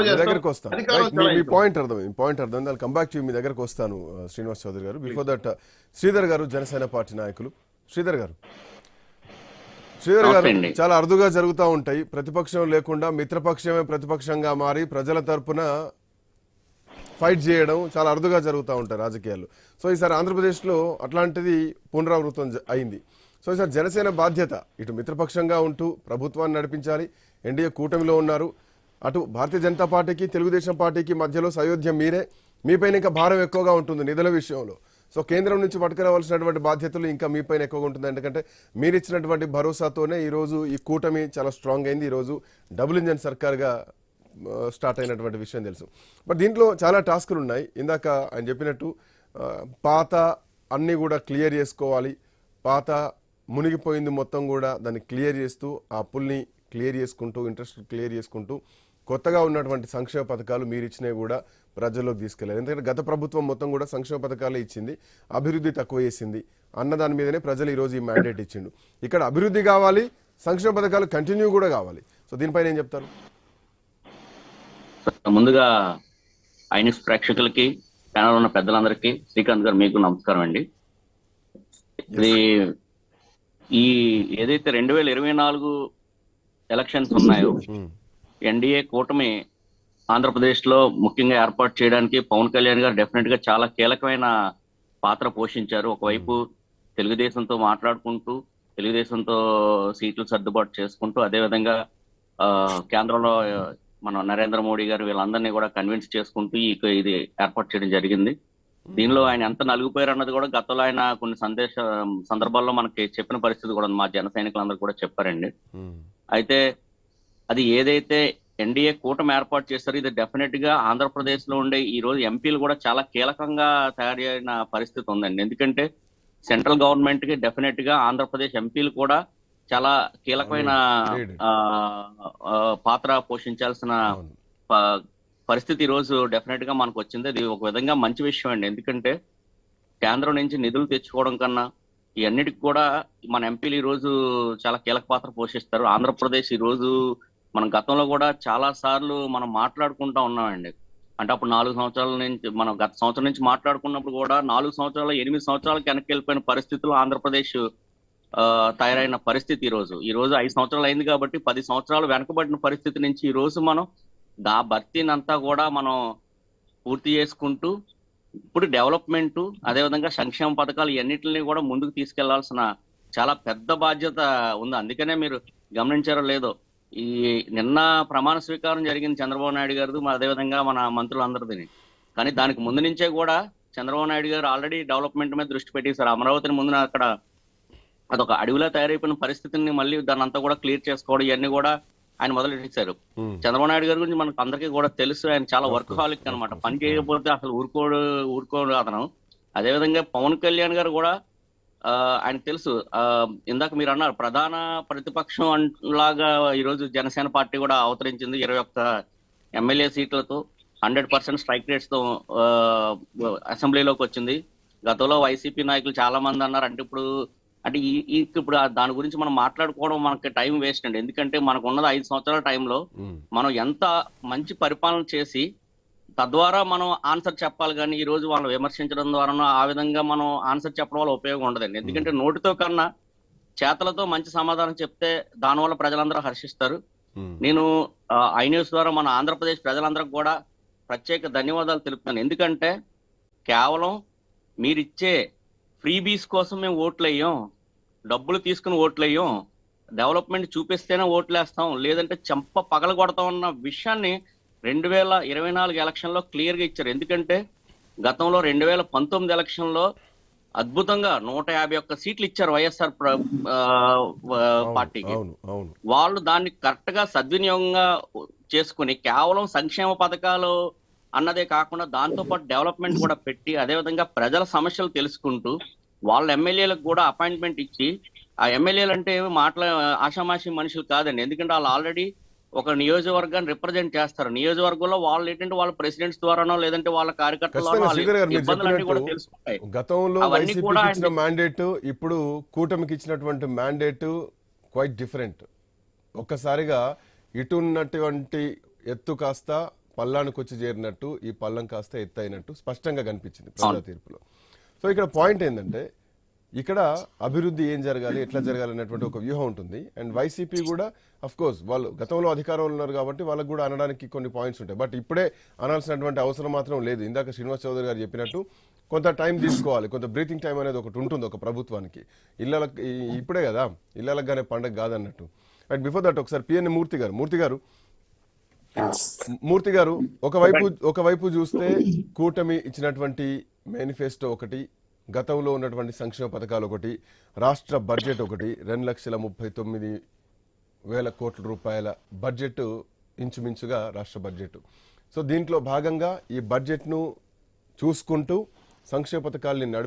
మీ చేస్తాం. దగ్గరకు వస్తాను. మీ-. పాయింట్ అర్థమైంది మీ పాయింట్ అర్థమైంది దాని కంబ్యాక్ టు మీ దగ్గరకు వస్తాను శ్రీనివాస్ చౌదరి గారు. బిఫోర్ దట్ శ్రీధర్ గారు జనసేన పార్టీ నాయకులు. శ్రీధర్ గారు. శ్రీధర్ గారు. చాలా అరుదుగా జరుగుతూ ఉంటాయి. ప్రతిపక్షం లేకుండా మిత్రపక్షమే ప్రతిపక్షంగా మారి ప్రజల తరపున ఫైట్ చేయడం చాలా అరుదుగా జరుగుతూ ఉంటాయి రాజకీయాలు సో ఈసారి ఆంధ్రప్రదేశ్లో అట్లాంటిది పునరావృతం అయింది. సో ఈసారి జనసేన బాధ్యత. ఇటు మిత్రపక్షంగా ఉంటూ ప్రభుత్వాన్ని నడిపించాలి. ఎన్డీఏ కూటమిలో ఉన్నారు. అటు భారతీయ జనతా పార్టీకి తెలుగుదేశం పార్టీకి మధ్యలో సయోధ్యం మీరే. మీపైన ఇంకా భారం ఎక్కువగా ఉంటుంది నిధుల విషయంలో. సో కేంద్రం నుంచి పట్టుకురావాల్సినటువంటి బాధ్యతలు ఇంకా మీపైన ఎక్కువగా ఉంటుంది ఎందుకంటే మీరు ఇచ్చినటువంటి భరోసాతోనే ఈరోజు ఈ కూటమి చాలా స్ట్రాంగ్ అయింది. ఈరోజు డబుల్ ఇంజన్ సర్కార్గా స్టార్ట్ అయినటువంటి విషయం తెలుసు. బట్ దీంట్లో చాలా టాస్కులు ఉన్నాయి. ఇందాక ఆయన చెప్పినట్టు పాత అన్నీ కూడా క్లియర్ చేసుకోవాలి. పాత మునిగిపోయింది మొత్తం కూడా దాన్ని క్లియర్ చేస్తూ ఆ పుల్ని క్లియర్ చేసుకుంటూ ఇంట్రెస్ట్ క్లియర్ చేసుకుంటూ కొత్తగా ఉన్నటువంటి సంక్షేమ పథకాలు మీరు ఇచ్చినవి కూడా ప్రజల్లోకి తీసుకెళ్ళారు ఎందుకంటే గత ప్రభుత్వం మొత్తం కూడా సంక్షేమ పథకాలే ఇచ్చింది అభివృద్ధి తక్కువ చేసింది. అన్న దాని మీదనే ప్రజలు ఈరోజు ఈ మ్యాండేట్ ఇచ్చిండు. ఇక్కడ అభివృద్ధి కావాలి సంక్షేమ పథకాలు కంటిన్యూ కూడా కావాలి. సో దీనిపైన ఏం చెప్తారు? ముందుగా ఐనిక్స్ ప్రేక్షకులకి ఛానల్ ఉన్న పెద్దలందరికీ శ్రీకాంత్ గారు మీకు నమస్కారం అండి. ఇది ఈ ఏదైతే రెండు వేల ఇరవై నాలుగు ఎలక్షన్స్ ఉన్నాయో ఉమ్, ఎన్డీఏ కూటమి ఆంధ్రప్రదేశ్లో ముఖ్యంగా ఏర్పాటు చేయడానికి పవన్ కళ్యాణ్ గారు డెఫినెట్గా చాలా కీలకమైన పాత్ర పోషించారు. ఒకవైపు తెలుగుదేశంతో మాట్లాడుకుంటూ తెలుగుదేశంతో సీట్లు సర్దుబాటు చేసుకుంటూ అదేవిధంగా ఆ, కేంద్రంలో మన నరేంద్ర మోడీ గారు వీళ్ళందరినీ కూడా కన్విన్స్ చేసుకుంటూ ఈ ఇది ఏర్పాటు చేయడం జరిగింది. దీనిలో ఆయన ఎంత నలిగిపోయారు అన్నది కూడా గతంలో ఆయన కొన్ని సందేశ సందర్భాల్లో మనకి చెప్పిన పరిస్థితి కూడా మా జన సైనికులందరూ కూడా చెప్పారండి. అయితే అది ఏదైతే ఎన్డీఏ కూటమి ఏర్పాటు చేస్తారో ఇది డెఫినెట్గా ఆంధ్రప్రదేశ్లో ఉండే ఈ రోజు ఎంపీలు కూడా చాలా కీలకంగా తయారైన పరిస్థితి ఉందండి. ఎందుకంటే సెంట్రల్ గవర్నమెంట్కి డెఫినెట్గా ఆంధ్రప్రదేశ్ ఎంపీలు కూడా చాలా కీలకమైన పాత్ర పోషించాల్సిన పరిస్థితి ఈ రోజు డెఫినెట్గా మనకు వచ్చింది. అది ఒక విధంగా మంచి విషయం అండి. ఎందుకంటే కేంద్రం నుంచి నిధులు తెచ్చుకోవడం కన్నా ఈ అన్నిటికి కూడా మన ఎంపీలు ఈ రోజు చాలా కీలక పాత్ర పోషిస్తారు. ఆంధ్రప్రదేశ్ ఈ రోజు మనం గతంలో కూడా చాలా సార్లు మనం మాట్లాడుకుంటా ఉన్నామండి. అంటే అప్పుడు నాలుగు సంవత్సరాల నుంచి మనం గత సంవత్సరం నుంచి మాట్లాడుకున్నప్పుడు కూడా నాలుగు సంవత్సరాల ఎనిమిది సంవత్సరాలకు వెనక్కి వెళ్ళిపోయిన పరిస్థితులు ఆంధ్రప్రదేశ్ తయారైన పరిస్థితి ఈరోజు. ఈరోజు ఐదు సంవత్సరాలు అయింది కాబట్టి పది సంవత్సరాలు వెనకబడిన పరిస్థితి నుంచి ఈ రోజు మనం దా భర్తీనంతా కూడా మనం పూర్తి చేసుకుంటూ ఇప్పుడు డెవలప్మెంట్ అదేవిధంగా సంక్షేమ పథకాలు ఇవన్నిటిని కూడా ముందుకు తీసుకెళ్ళాల్సిన చాలా పెద్ద బాధ్యత ఉంది. అందుకనే మీరు గమనించారో లేదో ఈ నిన్న ప్రమాణ స్వీకారం జరిగింది చంద్రబాబు నాయుడు గారిది మరి అదేవిధంగా మన మంత్రులందరిది కానీ దానికి ముందు నుంచే కూడా చంద్రబాబు నాయుడు గారు ఆల్రెడీ డెవలప్మెంట్ మీద దృష్టి పెట్టేశారు. అమరావతిని ముందు అక్కడ అదొక అడవిలో తయారైపోయిన పరిస్థితిని మళ్ళీ దాన్ని అంతా కూడా క్లియర్ చేసుకోవడం ఇవన్నీ కూడా ఆయన మొదలెట్టారు ఉమ్, చంద్రబాబు నాయుడు గారి గురించి మనకు అందరికీ కూడా తెలుసు. ఆయన చాలా వర్క్ హాలిక్ అనమాట. పని చేయకపోతే అసలు ఊరుకోడు ఊరుకోడు అతను. అదేవిధంగా పవన్ కళ్యాణ్ గారు కూడా ఆ, ఆయనకు తెలుసు. ఇందాక మీరు అన్నారు ప్రధాన ప్రతిపక్షం లాగా ఈరోజు జనసేన పార్టీ కూడా అవతరించింది ఇరవై ఒక్క ఎమ్మెల్యే సీట్లతో హండ్రెడ్ పర్సెంట్ స్ట్రైక్ రేట్స్తో ఆ, అసెంబ్లీలోకి వచ్చింది. గతంలో వైసీపీ నాయకులు చాలా మంది అన్నారు అంటే ఇప్పుడు అంటే ఈ ఇప్పుడు దాని గురించి మనం మాట్లాడుకోవడం మనకి టైం వేస్ట్ అండి. ఎందుకంటే మనకు ఉన్నది ఐదు సంవత్సరాల టైంలో మనం ఎంత మంచి పరిపాలన చేసి తద్వారా మనం ఆన్సర్ చెప్పాలి కానీ ఈ రోజు వాళ్ళని విమర్శించడం ద్వారా ఆ విధంగా మనం ఆన్సర్ చెప్పడం వల్ల ఉపయోగం ఉండదండి. ఎందుకంటే నోటితో కన్నా చేతలతో మంచి సమాధానం చెప్తే దానివల్ల ప్రజలందరూ హర్షిస్తారు. నేను ఐ న్యూస్ ద్వారా మన ఆంధ్రప్రదేశ్ ప్రజలందరికీ కూడా ప్రత్యేక ధన్యవాదాలు తెలుపుతాను ఎందుకంటే కేవలం మీరిచ్చే ఫ్రీబీస్ కోసం మేము ఓట్లు వేయం డబ్బులు తీసుకుని ఓట్లు వేయం డెవలప్మెంట్ చూపిస్తేనే ఓట్లు వేస్తాం లేదంటే చెంప పగల కొడతాం అన్న విషయాన్ని రెండు వేల ఇరవై నాలుగు ఎలక్షన్లో క్లియర్గా ఇచ్చారు. ఎందుకంటే గతంలో రెండు వేల పంతొమ్మిది ఎలక్షన్లో అద్భుతంగా నూట యాభై ఒక్క సీట్లు ఇచ్చారు వైఎస్ఆర్ పార్టీకి. వాళ్ళు దాన్ని కరెక్ట్గా సద్వినియోగంగా చేసుకుని కేవలం సంక్షేమ పథకాలు అన్నదే కాకుండా దాంతో పాటు డెవలప్మెంట్ కూడా పెట్టి అదేవిధంగా ప్రజల సమస్యలు తెలుసుకుంటూ వాళ్ళ ఎమ్మెల్యేలకు కూడా అపాయింట్మెంట్ ఇచ్చి ఆ ఎమ్మెల్యేలు అంటే ఏమి మాట్లా ఆషామాషి మనుషులు కాదండి. ఎందుకంటే వాళ్ళు ఆల్రెడీ ఒక నియోజకవర్గాన్ని రిప్రజెంట్ చేస్తారు. నియోజకవర్గంలో వాళ్ళు ఏంటంటే వాళ్ళ ప్రెసిడెంట్స్ ద్వారానో లేదంటే వాళ్ళ కార్యకర్తల గతంలో ఇచ్చిన మ్యాండేట్ ఇప్పుడు కూటమికి ఇచ్చినటువంటి మ్యాండేట్ క్వైట్ డిఫరెంట్ ఒక్కసారిగా ఇటు ఉన్నటువంటి ఎత్తు కాస్త పల్లానికి వచ్చి చేరినట్టు ఈ పల్లం కాస్త ఎత్తైనట్టు స్పష్టంగా కనిపించింది ప్రజా తీర్పులో. సో ఇక్కడ పాయింట్ ఏంటంటే ఇక్కడ అభివృద్ధి ఏం జరగాలి ఎట్లా జరగాలి అనేటువంటి ఒక వ్యూహం ఉంటుంది. అండ్ వైసీపీ కూడా అఫ్ కోర్స్ వాళ్ళు గతంలో అధికారంలో ఉన్నారు కాబట్టి వాళ్ళకు కూడా అనడానికి కొన్ని పాయింట్స్ ఉంటాయి. బట్ ఇప్పుడే అనాల్సినటువంటి అవసరం మాత్రం లేదు. ఇందాక శ్రీనివాస్ చౌదరి గారు చెప్పినట్టు కొంత టైం తీసుకోవాలి కొంత బ్రీతింగ్ టైం అనేది ఒకటి ఉంటుంది ఒక ప్రభుత్వానికి. ఇళ్ళకి ఇప్పుడే కదా ఇళ్ళకి కానీ పండగ కాదన్నట్టు. అండ్ బిఫోర్ దట్ ఒకసారి పిఎన్ మూర్తి గారు మూర్తి గారు మూర్తి గారు ఒకవైపు ఒకవైపు చూస్తే కూటమి ఇచ్చినటువంటి మేనిఫెస్టో ఒకటి గతంలో ఉన్నటువంటి సంక్షేమ పథకాలు ఒకటి రాష్ట్ర బడ్జెట్ ఒకటి రెండు లక్షల ముప్పై తొమ్మిది వేల కోట్ల రూపాయల బడ్జెట్ ఇంచుమించుగా రాష్ట్ర బడ్జెట్. సో దీంట్లో భాగంగా ఈ బడ్జెట్ను చూసుకుంటూ సంక్షేమ పథకాల్ని నడిపి